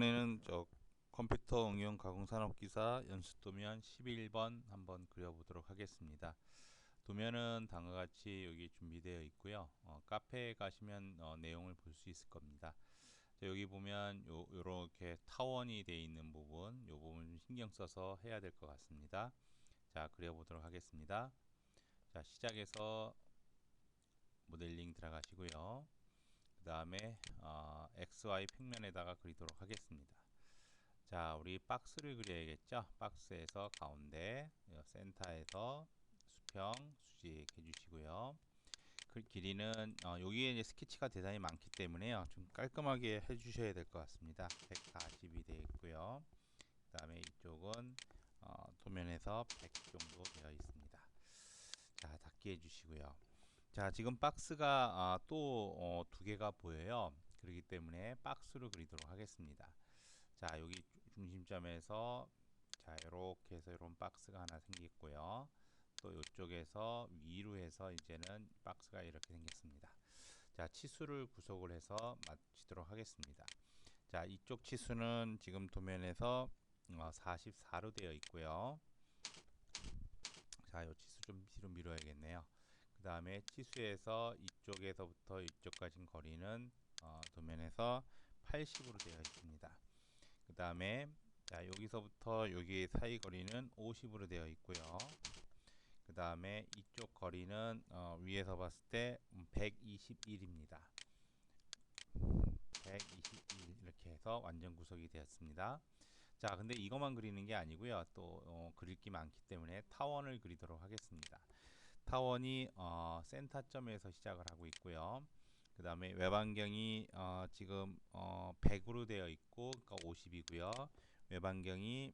이번에는 저 컴퓨터 응용 가공 산업 기사 연습 도면 11번 한번 그려보도록 하겠습니다. 도면은 다음과 같이 여기 준비되어 있고요. 어, 카페에 가시면 어, 내용을 볼 수 있을 겁니다. 자, 여기 보면 요, 요렇게 타원이 되어 있는 부분 요 부분 좀 신경 써서 해야 될 것 같습니다. 자 그려보도록 하겠습니다. 자 시작해서 모델링 들어가시고요. 그 다음에 어, XY 평면에다가 그리도록 하겠습니다. 자, 우리 박스를 그려야겠죠? 박스에서 가운데, 센터에서 수평, 수직 해 주시고요. 그 길이는 어, 여기에 이제 스케치가 대단히 많기 때문에요. 좀 깔끔하게 해주셔야 될 것 같습니다. 140이 되어 있고요. 그 다음에 이쪽은 어, 도면에서 100 정도 되어 있습니다. 자, 닫게 해주시고요. 자 지금 박스가 아, 또두 어, 개가 보여요 그렇기 때문에 박스로 그리도록 하겠습니다. 자 여기 중심점에서 자 이렇게 해서 이런 박스가 하나 생겼고요. 또 이쪽에서 위로 해서 이제는 박스가 이렇게 생겼습니다. 자 치수를 구속을 해서 마치도록 하겠습니다. 자 이쪽 치수는 지금 도면에서 어, 44로 되어 있고요. 자 이 치수 좀 뒤로 밀어야겠네요. 그 다음에 치수에서 이쪽에서부터 이쪽까지 거리는 어, 도면에서 80으로 되어 있습니다. 그 다음에 자 여기서부터 여기 사이 거리는 50으로 되어 있고요. 그 다음에 이쪽 거리는 어, 위에서 봤을 때 121입니다. 121 이렇게 해서 완전 구석이 되었습니다. 자 근데 이것만 그리는 게 아니고요 또 어, 그릴 게 많기 때문에 타원을 그리도록 하겠습니다 타원이 어, 센터점에서 시작을 하고 있고요. 그 다음에 외반경이 어, 지금 어, 100으로 되어 있고 그러니까 50이고요. 외반경이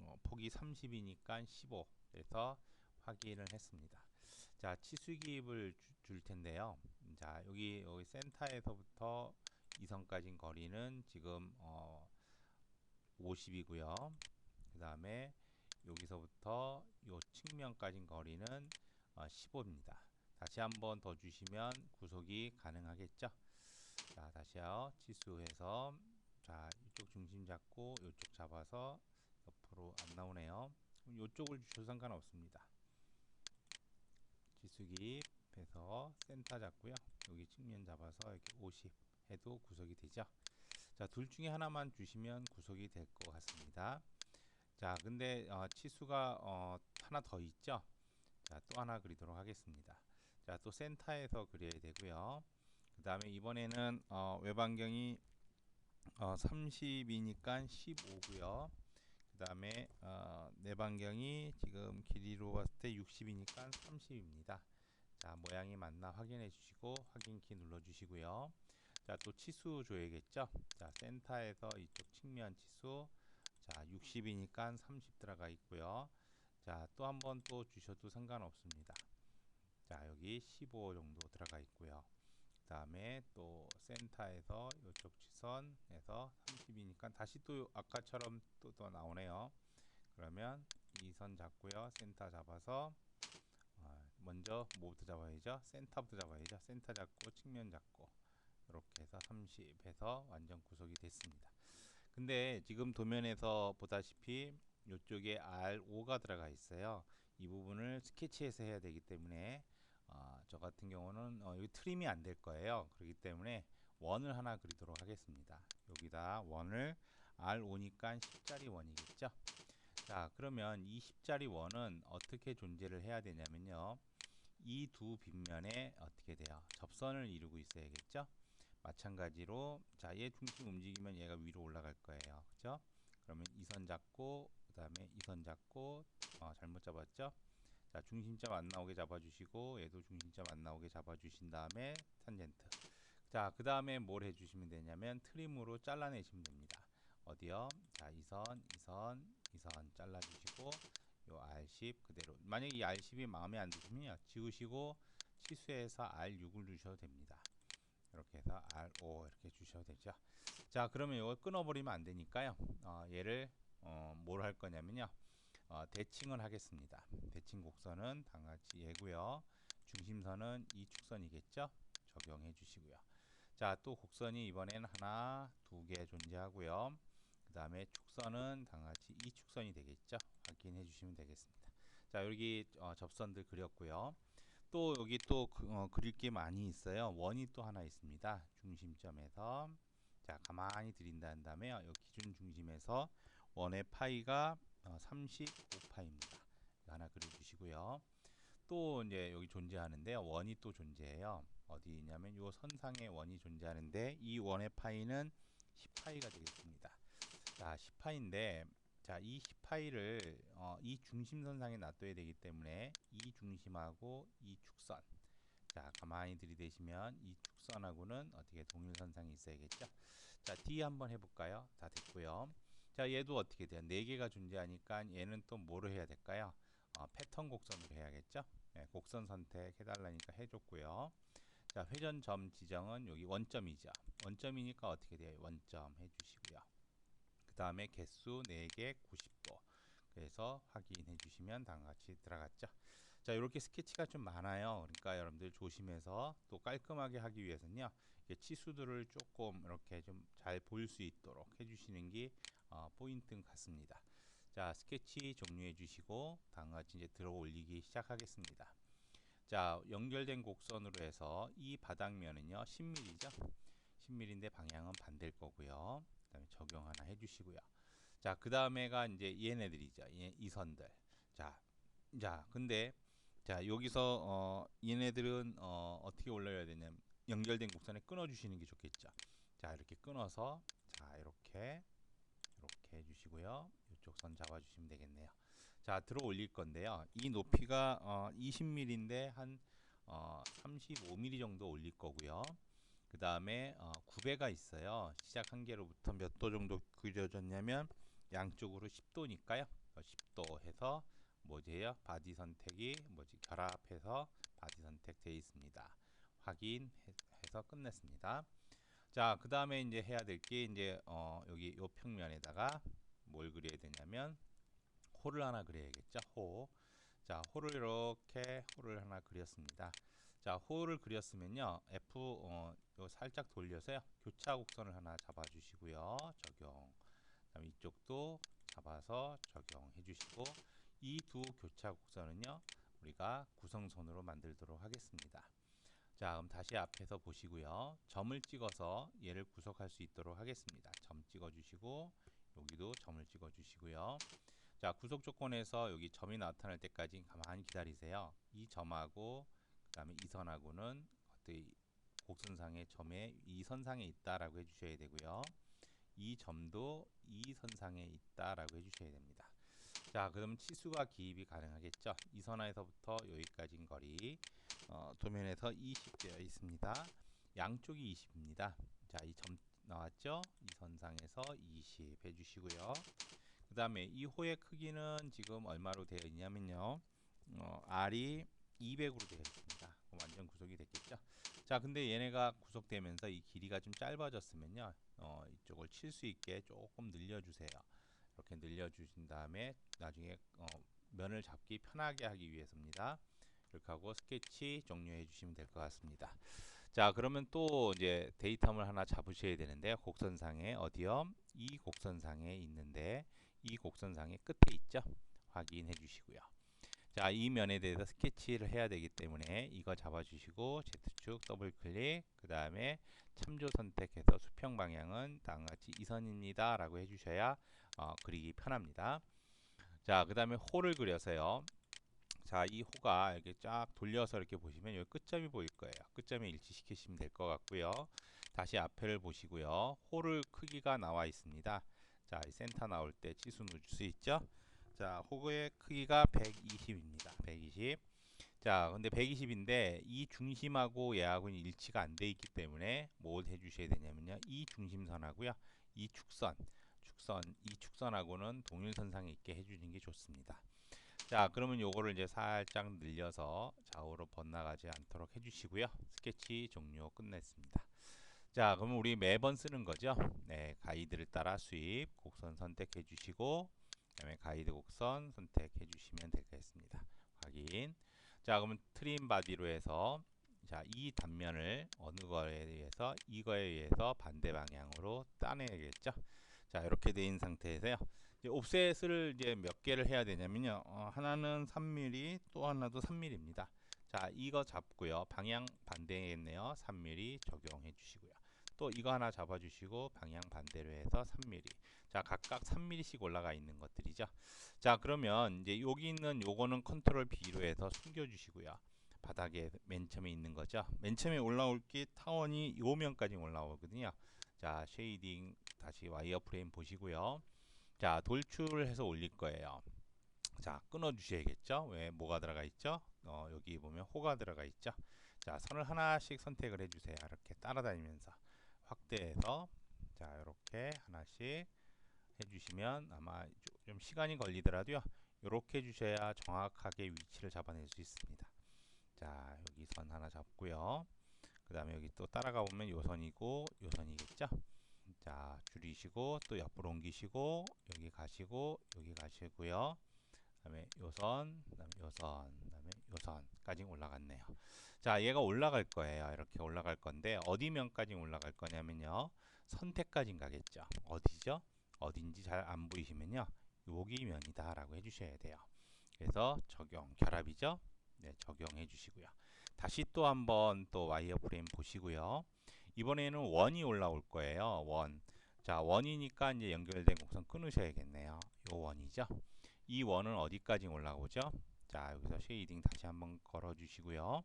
어, 폭이 30이니까 15 그래서 확인을 했습니다. 자 치수기입을 주, 줄 텐데요. 자 여기 여기 센터에서부터 이선까지 거리는 지금 어, 50이고요. 그 다음에 여기서부터 이 측면까지 거리는 어, 15입니다. 다시 한 번 더 주시면 구속이 가능하겠죠. 자, 다시요. 치수해서 자, 이쪽 중심 잡고 이쪽 잡아서 옆으로 안 나오네요. 이쪽을 주셔도 상관없습니다. 지수기 해서 센터 잡고요. 여기 측면 잡아서 이렇게 50 해도 구속이 되죠. 자, 둘 중에 하나만 주시면 구속이 될 것 같습니다. 자, 근데 어, 치수가 어, 하나 더 있죠. 자, 또 하나 그리도록 하겠습니다. 자, 또 센터에서 그려야 되고요. 그 다음에 이번에는 어, 외반경이 어, 30이니까 15고요. 그 다음에 어, 내반경이 지금 길이로 봤을 때 60이니까 30입니다. 자, 모양이 맞나 확인해 주시고 확인키 눌러 주시고요. 자, 또 치수 줘야겠죠? 자, 센터에서 이쪽 측면 치수 자, 60이니까 30 들어가 있고요. 자, 또 한 번 또 주셔도 상관없습니다. 자, 여기 15 정도 들어가 있고요. 그 다음에 또 센터에서 이쪽 지선에서 30이니까 다시 또 아까처럼 또, 또 나오네요. 그러면 이 선 잡고요. 센터 잡아서 어, 먼저 뭐부터 잡아야죠? 센터부터 잡아야죠. 센터 잡고 측면 잡고 이렇게 해서 30 해서 완전 구속이 됐습니다. 근데 지금 도면에서 보다시피 이쪽에 R5가 들어가 있어요. 이 부분을 스케치해서 해야 되기 때문에 어, 저 같은 경우는 어, 여기 트림이 안 될 거예요. 그렇기 때문에 원을 하나 그리도록 하겠습니다. 여기다 원을 R5니까 10짜리 원이겠죠. 자 그러면 이 10짜리 원은 어떻게 존재를 해야 되냐면요. 이 두 빗면에 어떻게 돼요? 접선을 이루고 있어야겠죠. 마찬가지로 자 얘 중심 움직이면 얘가 위로 올라갈 거예요. 그죠? 그러면 이 선 잡고 그 다음에 이 선 잡고 어, 잘못 잡았죠 자 중심점 안 나오게 잡아주시고 얘도 중심점 안 나오게 잡아주신 다음에 탄젠트. 자 그 다음에 뭘 해주시면 되냐면 트림으로 잘라내시면 됩니다. 어디요? 자이 선이선이선 잘라주시고 요 R10 그대로. 만약에 이 R10이 마음에 안 드시면 지우시고 치수해서 R6을 주셔도 됩니다. 이렇게 해서 R5 이렇게 주셔도 되죠. 자 그러면 이걸 끊어버리면 안 되니까요. 어, 얘를 어, 뭘 할 거냐면요. 어, 대칭을 하겠습니다. 대칭 곡선은 당같이 얘고요. 중심선은 이 축선이겠죠. 적용해 주시고요. 자, 또 곡선이 이번에는 하나, 두 개 존재하고요. 다음에 축선은 당같이 이 축선이 되겠죠. 확인해 주시면 되겠습니다. 자 여기 어, 접선들 그렸고요. 또 여기 또 그, 어, 그릴 게 많이 있어요. 원이 또 하나 있습니다. 중심점에서 자 가만히 들인다는 다음에 여 기준 중심에서 원의 파이가 어, 35파입니다. 하나 그려주시고요. 또 이제 여기 존재하는데 원이 또 존재해요. 어디 있냐면 요 선상에 원이 존재하는데 이 원의 파이는 10파이가 되겠습니다. 자 10파인데 자 이 10파이를 어, 이 중심 선상에 놔둬야 되기 때문에 이 중심하고 이 축선 자 가만히 들이대시면 이 축선하고는 어떻게 동일 선상이 있어야겠죠. 자 D 한번 해볼까요? 다 됐고요. 자 얘도 어떻게 돼요? 4개가 존재하니까 얘는 또 뭐로 해야 될까요? 어, 패턴 곡선으로 해야겠죠. 네, 곡선 선택해달라니까 해줬고요. 자 회전점 지정은 여기 원점이죠. 원점이니까 어떻게 돼요? 원점 해주시고요. 그 다음에 개수 4개 90도 그래서 확인해 주시면 다음같이 들어갔죠. 자 이렇게 스케치가 좀 많아요. 그러니까 여러분들 조심해서 또 깔끔하게 하기 위해서는요. 치수들을 조금 이렇게 좀 잘 보일 수 있도록 해주시는 게 어, 포인트 같습니다. 자 스케치 종료해 주시고 다음같이 이제 들어 올리기 시작하겠습니다. 자 연결된 곡선으로 해서 이 바닥면은요 10mm죠. 10mm인데 방향은 반대일 거고요. 그 다음에 적용 하나 해주시고요. 자, 그 다음에가 이제 얘네들이죠. 이 선들. 자, 자, 근데 자 여기서 어, 얘네들은 어, 어떻게 올려야 되냐면 연결된 곡선에 끊어 주시는 게 좋겠죠. 자, 이렇게 끊어서 자 이렇게 이렇게 해주시고요. 이쪽 선 잡아주시면 되겠네요. 자, 들어 올릴 건데요. 이 높이가 어, 20mm인데 한 어, 35mm 정도 올릴 거고요. 그 다음에 어, 9배가 있어요. 시작 한계로부터 몇 도 정도 그려졌냐면 양쪽으로 10도니까요. 10도 어, 해서 뭐지요? 바디 선택이 뭐지 결합해서 바디 선택되어 있습니다. 확인해서 끝냈습니다. 자, 그 다음에 이제 해야 될 게 이제 어, 여기 요 평면에다가 뭘 그려야 되냐면 호를 하나 그려야겠죠. 호. 자, 호를 이렇게 호를 하나 그렸습니다. 자, 호를 그렸으면요. F 어, 요 살짝 돌려서요. 교차 곡선을 하나 잡아 주시고요. 적용. 그다음에 이쪽도 잡아서 적용해 주시고 이 두 교차 곡선은요. 우리가 구성선으로 만들도록 하겠습니다. 자, 그럼 다시 앞에서 보시고요. 점을 찍어서 얘를 구속할 수 있도록 하겠습니다. 점 찍어 주시고 여기도 점을 찍어 주시고요. 자, 구속 조건에서 여기 점이 나타날 때까지 가만히 기다리세요. 이 점하고 그 다음에 이 선하고는 어떻게 곡선상의 점에 이 선상에 있다라고 해주셔야 되고요. 이 점도 이 선상에 있다라고 해주셔야 됩니다. 자, 그럼 치수가 기입이 가능하겠죠. 이 선에서부터 여기까지인 거리 어, 도면에서 20 되어 있습니다. 양쪽이 20입니다. 자, 이 점 나왔죠? 이 선상에서 20 해주시고요. 그 다음에 이 호의 크기는 지금 얼마로 되어 있냐면요. 어, R이 200으로 되어 있습니다. 완전 구속이 됐겠죠. 자, 근데 얘네가 구속되면서 이 길이가 좀 짧아졌으면요. 어, 이쪽을 칠 수 있게 조금 늘려주세요. 이렇게 늘려주신 다음에 나중에 어, 면을 잡기 편하게 하기 위해서입니다. 이렇게 하고 스케치 종료해 주시면 될 것 같습니다. 자, 그러면 또 이제 데이터물 하나 잡으셔야 되는데 곡선상에 어디요? 이 곡선상에 있는데 이 곡선상의 끝에 있죠. 확인해 주시고요. 자, 이 면에 대해서 스케치를 해야 되기 때문에 이거 잡아주시고 Z축 더블 클릭 그 다음에 참조 선택해서 수평 방향은 다음같이 이선입니다 라고 해주셔야 어, 그리기 편합니다. 자, 그 다음에 호를 그려서요. 자, 이 호가 이렇게 쫙 돌려서 이렇게 보시면 여기 끝점이 보일 거예요. 끝점에 일치시키시면 될 것 같고요. 다시 앞에를 보시고요. 호를 크기가 나와 있습니다. 자, 센터 나올 때 치수 넣을 수 있죠. 자, 호구의 크기가 120입니다. 120. 자, 근데 120인데 이 중심하고 얘하고는 일치가 안 돼 있기 때문에 뭘 해주셔야 되냐면요. 이 중심선하고요. 이 축선, 축선, 이 축선하고는 동일선상에 있게 해주는 게 좋습니다. 자, 그러면 요거를 이제 살짝 늘려서 좌우로 번나가지 않도록 해주시고요. 스케치 종료 끝냈습니다. 자, 그러면 우리 매번 쓰는 거죠. 네, 가이드를 따라 수입, 곡선 선택해 주시고 그 다음에 가이드 곡선 선택해 주시면 되겠습니다. 확인. 자, 그러면 트림 바디로 해서 자, 이 단면을 어느 거에 의해서 이거에 의해서 반대 방향으로 따내야겠죠. 자 이렇게 돼 있는 상태에서요. 옵셋을 이제 몇 개를 해야 되냐면요. 어, 하나는 3mm, 또 하나도 3mm입니다. 자 이거 잡고요. 방향 반대겠네요. 3mm 적용해 주시고요. 또 이거 하나 잡아 주시고 방향 반대로 해서 3mm. 자 각각 3mm씩 올라가 있는 것들이죠. 자 그러면 이제 여기 있는 요거는 컨트롤 B로 해서 숨겨 주시고요. 바닥에 맨 처음에 있는 거죠. 맨 처음에 올라올 게 타원이 요 면까지 올라오거든요. 자 쉐이딩 다시 와이어 프레임 보시고요. 자 돌출을 해서 올릴 거예요. 자 끊어 주셔야겠죠. 왜 뭐가 들어가 있죠? 어, 여기 보면 호가 들어가 있죠. 자 선을 하나씩 선택을 해주세요. 이렇게 따라다니면서 확대해서 자 이렇게 하나씩 해주시면 아마 좀 시간이 걸리더라도요. 이렇게 해주셔야 정확하게 위치를 잡아낼 수 있습니다. 자 여기 선 하나 잡고요. 그 다음에 여기 또 따라가 보면 요선이고 요선이겠죠. 자 줄이시고 또 옆으로 옮기시고 여기 가시고 여기 가시고요. 그다음에 요선, 그다음에 요선, 그다음에 요선까지 올라갔네요. 자, 얘가 올라갈 거예요. 이렇게 올라갈 건데 어디 면까지 올라갈 거냐면요. 선택까지 가겠죠. 어디죠? 어딘지 잘 안 보이시면요. 여기 면이다 라고 해주셔야 돼요. 그래서 적용, 결합이죠. 네, 적용해 주시고요. 다시 또 한번 또 와이어 프레임 보시고요. 이번에는 원이 올라올 거예요. 원. 자, 원이니까 이제 연결된 곡선 끊으셔야겠네요. 요 원이죠. 이 원은 어디까지 올라오죠? 자, 여기서 쉐이딩 다시 한번 걸어 주시고요.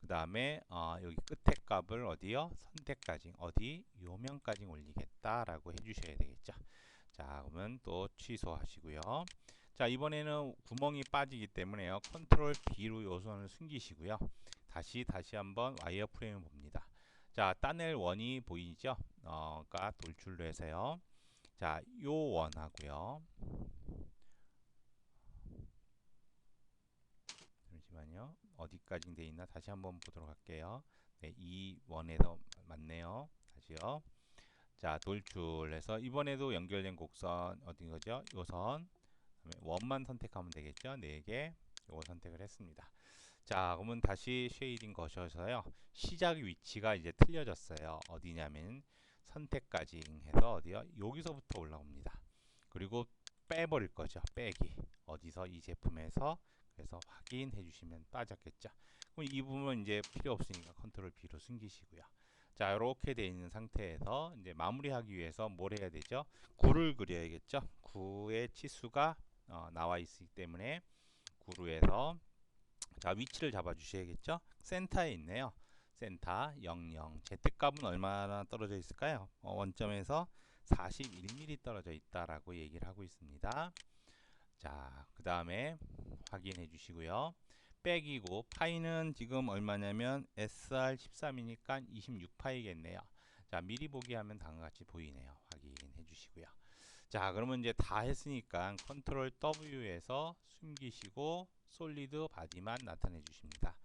그 다음에 어, 여기 끝에 값을 어디요? 선택까지 어디 요면까지 올리겠다라고 해주셔야 되겠죠. 자, 그러면 또 취소하시고요. 자, 이번에는 구멍이 빠지기 때문에요. 컨트롤 B로 요선을 숨기시고요. 다시 다시 한번 와이어 프레임을 봅니다. 자, 따낼 원이 보이죠? 어, 가 돌출로 해서요. 자, 요 원하고요. 잠시만요. 어디까지 돼 있나 다시 한번 보도록 할게요. 네, 이 원에서 맞네요. 다시요. 자, 돌출해서 이번에도 연결된 곡선 어디 거죠? 요선. 원만 선택하면 되겠죠? 네 개. 요거 선택을 했습니다. 자, 그러면 다시 쉐이딩 거셔서요. 시작 위치가 이제 틀려졌어요. 어디냐면 선택까지 해서 어디요? 여기서부터 올라옵니다. 그리고 빼버릴 거죠. 빼기. 어디서 이 제품에서 그래서 확인해 주시면 빠졌겠죠. 그럼 이 부분 이제 필요 없으니까 컨트롤 B로 숨기시고요. 자, 이렇게 되어 있는 상태에서 이제 마무리하기 위해서 뭘 해야 되죠? 9를 그려야겠죠. 9의 치수가 어, 나와 있기 때문에 9로 해서 자, 위치를 잡아 주셔야겠죠. 센터에 있네요. 센터 00. Z값은 얼마나 떨어져 있을까요? 어, 원점에서 41mm 떨어져 있다라고 얘기를 하고 있습니다. 자, 그 다음에 확인해 주시고요. 빼기고 파이는 지금 얼마냐면 SR13이니까 26파이겠네요. 자, 미리 보기 하면 다음과 같이 보이네요. 확인해 주시고요. 자, 그러면 이제 다 했으니까 컨트롤 W에서 숨기시고 솔리드 바디만 나타내 주십니다.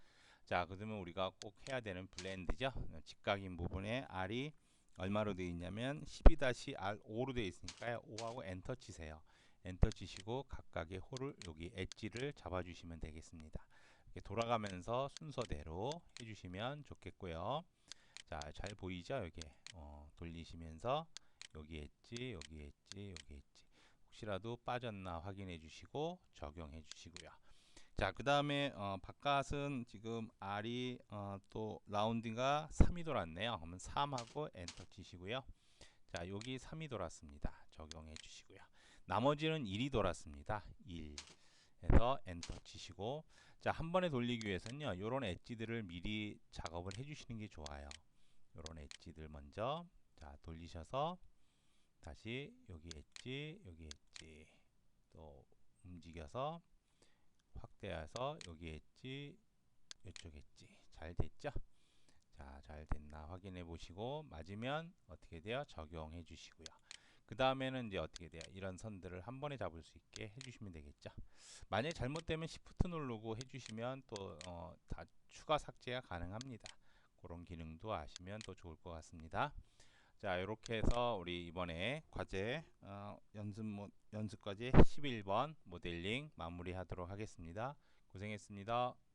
자, 그러면 우리가 꼭 해야 되는 블렌드죠. 직각인 부분에 R이 얼마로 되어 있냐면 12-R5로 되어 있으니까요. 5하고 엔터 치세요. 엔터 치시고 각각의 홀을 여기 엣지를 잡아 주시면 되겠습니다. 이렇게 돌아가면서 순서대로 해주시면 좋겠고요. 자, 잘 보이죠? 여기 어, 돌리시면서 여기 엣지, 여기 엣지, 여기 엣지. 혹시라도 빠졌나 확인해 주시고 적용해 주시고요. 자, 그 다음에 어, 바깥은 지금 R이 어, 또 라운딩가 3이 돌았네요. 그러면 3하고 엔터 치시고요. 자, 여기 3이 돌았습니다. 적용해 주시고요. 나머지는 1이 돌았습니다. 1 해서 엔터 치시고 자, 한 번에 돌리기 위해서는요. 요런 엣지들을 미리 작업을 해 주시는 게 좋아요. 요런 엣지들 먼저 자, 돌리셔서 다시 여기 엣지, 여기 엣지 또 움직여서 확대해서 여기 엣지, 이쪽 엣지 잘 됐죠? 자, 잘 됐나 확인해 보시고 맞으면 어떻게 돼요? 적용해 주시고요. 그 다음에는 이제 어떻게 돼요? 이런 선들을 한 번에 잡을 수 있게 해주시면 되겠죠. 만약에 잘못되면 Shift 누르고 해주시면 또 어, 다 추가 삭제가 가능합니다. 그런 기능도 아시면 또 좋을 것 같습니다. 자 이렇게 해서 우리 이번에 과제 어, 연습 모, 연습 과제 11번 모델링 마무리 하도록 하겠습니다. 고생했습니다.